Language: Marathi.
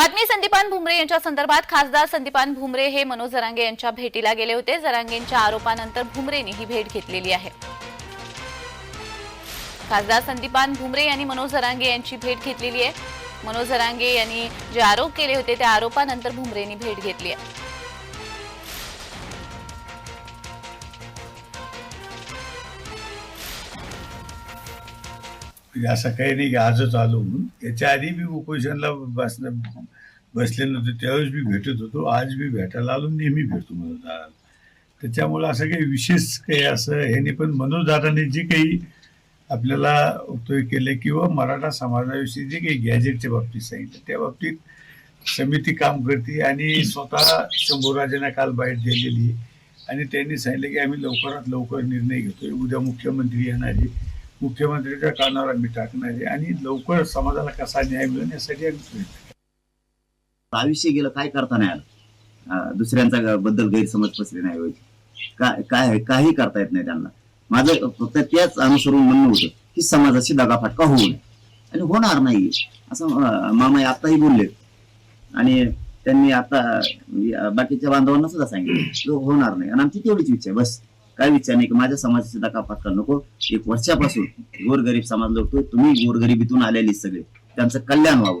बातमी संदीपान भुमरे यांच्या संदर्भात खासदार संदीपान भुमरे हे मनोज जरांगे यांच्या भेटीला गेले होते. जरांगेंच्या आरोपानंतर भुमरेने ही भेट घेतलेली आहे. खासदार संदीपान भुमरे यांनी मनोज जरांगे यांची भेट घेतलेली आहे. मनोज जरांगे यांनी जे आरोप केले होते त्या आरोपानंतर भुमरेंनी भेट घेतली आहे. म्हणजे असं काही नाही की आजच आलो म्हणून. याच्या आधी मी उपोषणला बसणं बसले नव्हते त्यावेळेस मी भेटत होतो. आज मी भेटायला आलो नेहमी भेटतो मनोज त्याच्यामुळं असं काही विशेष काही असं ह्याने पण मनोजदादाने जे काही आपल्याला वक्तव्य केले किंवा मराठा समाजाविषयी जे काही गॅजेटच्या बाबतीत सांगितलं त्या बाबतीत समिती काम करते आणि स्वतः शंभूराजांना काल बाईट दिलेली आणि त्यांनी सांगितलं की आम्ही लवकरात लवकर निर्णय घेतोय. उद्या मुख्यमंत्री येणार आहे. मुख्यमंत्र्यांच्या कानावर आम्ही टाकणार आहे आणि लवकर समाजाला कसा न्याय मिळेल यासाठी आम्ही प्रयत्न आयुष्य गेलं काय करता नाही आलं? दुसऱ्यांचा बद्दल गैरसमज पसरे नाही होईल काय काय काही करता येत नाही त्यांना. माझं फक्त त्याच अनुसरून म्हणणं होतं की समाजाशी दगाफटका होऊ नये. आणि होणार नाही असं अं, मामा आताही बोलले. आणि त्यांनी आता बाकीच्या बांधवांना सुद्धा सांगितलं. होणार नाही. आणि आमची तेवढीच इच्छा आहे बस. काय विचार नाही की माझ्या समाजाची दगाफटका नको. एक वर्षापासून गोरगरीब समाज लोक तुम्ही गोरगरिबीतून आलेली सगळे. त्यांचं कल्याण व्हावं.